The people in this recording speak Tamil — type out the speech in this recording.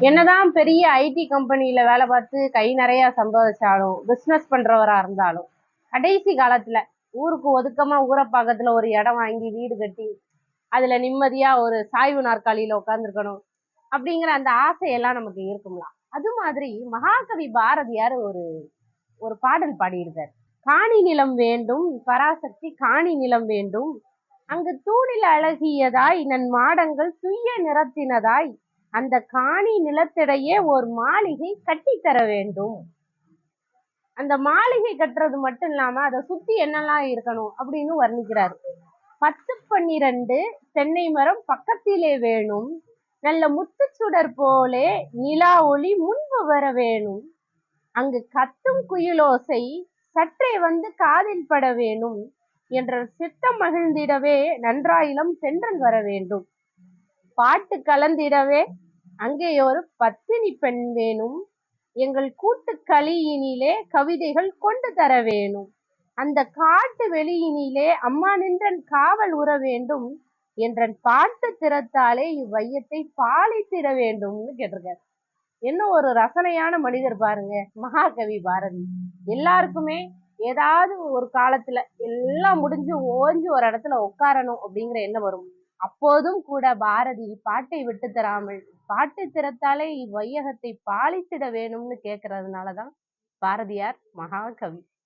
என்னதான் பெரிய ஐடி கம்பெனியில வேலை பார்த்து கை நிறைய சம்பாதிச்சாலும் பிசினஸ் பண்றவரா இருந்தாலும் கடைசி காலத்துல ஊருக்கு ஒதுக்கமா ஊரப்பாக்கத்துல ஒரு இடம் வாங்கி வீடு கட்டி அதுல நிம்மதியா ஒரு சாய்வு நாற்காலியில உட்காந்துருக்கணும் அப்படிங்கிற அந்த ஆசையெல்லாம் நமக்கு இருக்கும்லாம் அது மாதிரி மகாகவி பாரதியார் ஒரு ஒரு பாடல் பாடியிருக்கார். காணி நிலம் வேண்டும் பராசக்தி காணி நிலம் வேண்டும். அங்கு தூணில் அழகியதாய் நன் மாடங்கள் துய்ய நிறத்தினதாய் அந்த காணி நிலத்திடையே ஒரு மாளிகை கட்டித்தர வேண்டும். அந்த மாளிகை கட்டுறது மட்டும் இல்லாம அதை சுத்தி என்னெல்லாம் இருக்கணும் அப்படின்னு வர்ணிக்கிறார். பத்து பன்னிரண்டு தென்னை மரம் பக்கத்திலே வேணும். நல்ல முத்துச்சுடர் போலே நிலா ஒளி முன்பு வர வேணும். அங்கு கத்தும் குயிலோசை சற்றே வந்து காதில் பட வேணும் என்ற சித்தம் மகிழ்ந்திடவே நன்றாயிலம் சென்றல் வர வேண்டும். பாட்டு கலந்திடவே அங்கே ஒரு பத்தினி பெண் வேணும். எங்கள் கூட்டு களியினிலே கவிதைகள் கொண்டு தர வேணும். அந்த காட்டு வெளியினிலே அம்மா நின்றன் காவல் உற வேண்டும். என்றன் பாட்டு திறத்தாலே இவ்வையத்தை பாலித்திட வேண்டும்னு கேட்டிருக்காரு. என்ன ஒரு ரசனையான மனிதர் பாருங்க மகாகவி பாரதி. எல்லாருக்குமே ஏதாவது ஒரு காலத்துல எல்லாம் முடிஞ்சு ஓஞ்சி ஒரு இடத்துல உட்காரணும் அப்படிங்கிற எண்ணம் வரும். அப்போதும் கூட பாரதி பாட்டை விட்டு தராமல் பாட்டு திறத்தாலே இவ்வையகத்தை பாலித்திட வேணும்னு கேட்கறதுனாலதான் பாரதியார் மகாகவி.